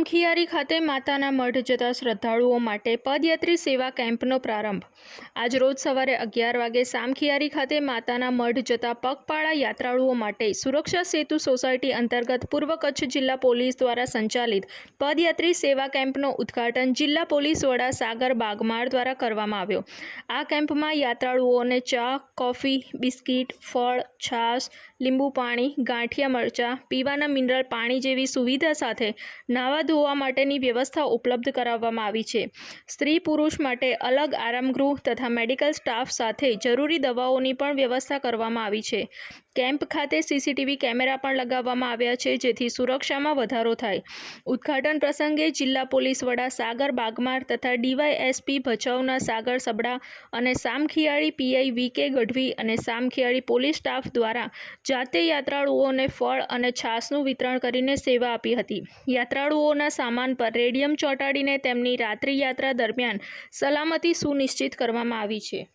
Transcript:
સામખિયારી ખાતે માતાના મઢ જતા શ્રદ્ધાળુઓ માટે પદયાત્રી સેવા કેમ્પનો પ્રારંભ. આજ રોજ સવારે અગિયાર વાગે સામખિયારી ખાતે માતાના મઢ જતા પગપાળા યાત્રાળુઓ માટે સુરક્ષા સેતુ સોસાયટી અંતર્ગત પૂર્વ કચ્છ જિલ્લા પોલીસ દ્વારા સંચાલિત પદયાત્રી સેવા કેમ્પનો ઉદ્ઘાટન જિલ્લા પોલીસ વડા સાગર બાગમાળ દ્વારા કરવામાં આવ્યો. આ કેમ્પમાં યાત્રાળુઓને ચા, કોફી, બિસ્કિટ, ફળ, છાશ, લીંબુ પાણી, ગાંઠિયા મરચાં, પીવાના મિનરલ પાણી જેવી સુવિધા સાથે નાહવા ધોવા માટેની વ્યવસ્થા ઉપલબ્ધ કરાવવામાં આવી છે. સ્ત્રી પુરુષ માટે અલગ આરામગૃહ તથા મેડિકલ સ્ટાફ સાથે જરૂરી દવાઓની પણ વ્યવસ્થા કરવામાં આવી છે. કેમ્પ ખાતે સીસીટીવી કેમેરા પણ લગાવવામાં આવ્યા છે, જેથી સુરક્ષામાં વધારો થાય. ઉદ્ઘાટન પ્રસંગે જિલ્લા પોલીસ વડા સાગર બાગમાર તથા ડીવાયએસપી ભચાઉના સાગર સબડા અને સામખિયાળી પીઆઈ વી કે ગઢવી અને સામખિયાળી પોલીસ સ્ટાફ દ્વારા જાતે યાત્રાળુઓને ફળ અને છાસનું વિતરણ કરીને સેવા આપી હતી. યાત્રાળુઓના સામાન પર રેડિયમ ચોંટાડીને તેમની રાત્રિ યાત્રા દરમિયાન સલામતી સુનિશ્ચિત કરવામાં આવી છે.